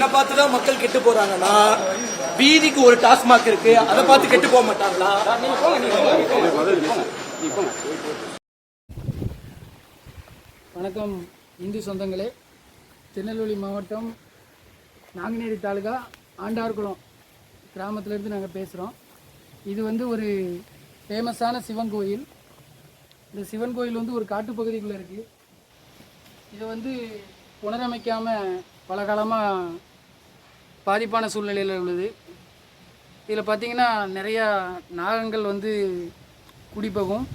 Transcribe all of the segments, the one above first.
என்ன பார்த்து தான் மக்கள் கெட்டு போறாங்கன்னா வீதிக்கு ஒரு டாஸ்மாக் இருக்கு அதை பார்த்து கெட்டு போக மாட்டாங்களா? வணக்கம் இந்து சொந்தங்களே. திருநெல்வேலி மாவட்டம் நாங்குநேரி தாலுகா ஆண்டார்குளம் கிராமத்திலேருந்து நாங்கள் பேசுகிறோம் இது வந்து ஒரு ஃபேமஸான சிவன் கோயில். இந்த சிவன் கோயில் வந்து ஒரு காட்டுப்பகுதிக்குள்ளே இருக்குது இதை வந்து புனரமைக்காமல் பல காலமாக பாதிப்பான சூழ்நிலையில் உள்ளது. இதில் பார்த்தீங்கன்னா நிறையா நாகங்கள் வந்து குடிப்பகும்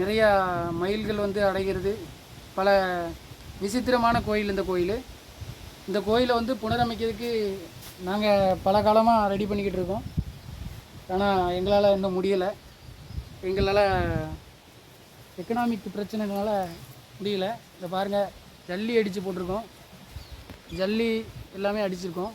நிறையா மயில்கள் வந்து அடைகிறது. பல விசித்திரமான கோயில் இந்த கோயில். இந்த கோயிலை வந்து புனரமைக்கிறதுக்கு நாங்கள் பல காலமாக ரெடி பண்ணிக்கிட்டு இருக்கோம். ஆனால் எங்களால் இன்னும் முடியலை. எங்களால் எக்கனாமிக் பிரச்சனைனால முடியல. இதை பாருங்கள் ஜல்லி அடித்து போட்டிருக்கோம். ஜல்லி எல்லாமே அடிச்சிருக்கோம்.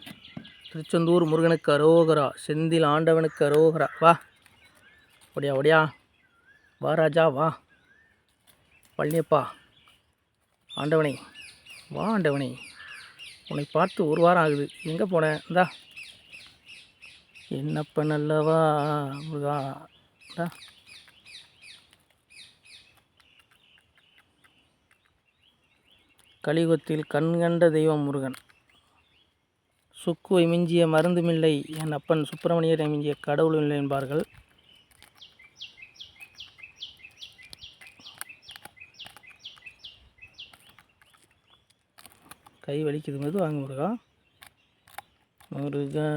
திருச்செந்தூர் முருகனுக்கு அரோகரா செந்தில் ஆண்டவனுக்கு அரோகரா. வா. ஒடியா ஒடியா. வா ராஜா வா. பழனியப்பா ஆண்டவனே. வா ஆண்டவனே. உன்னை பார்த்து ஒரு வாரம் ஆகுது. எங்கே போனேன் இந்தா. என்னப்ப நல்லவா முருகா? இந்தா. கலியுகத்தில் கண்கண்ட தெய்வம் முருகன். சுக்குவை மிஞ்சிய மருந்துமில்லை என் அப்பன் சுப்பிரமணியரை மிஞ்சிய கடவுள் இல்லை என்பார்கள். கை வலிக்குது மெது வாங்க முருகா. முருகா.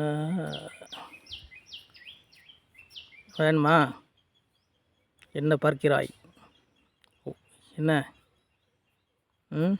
வேணுமா? என்ன பார்க்கிறாய்? என்ன? ம்?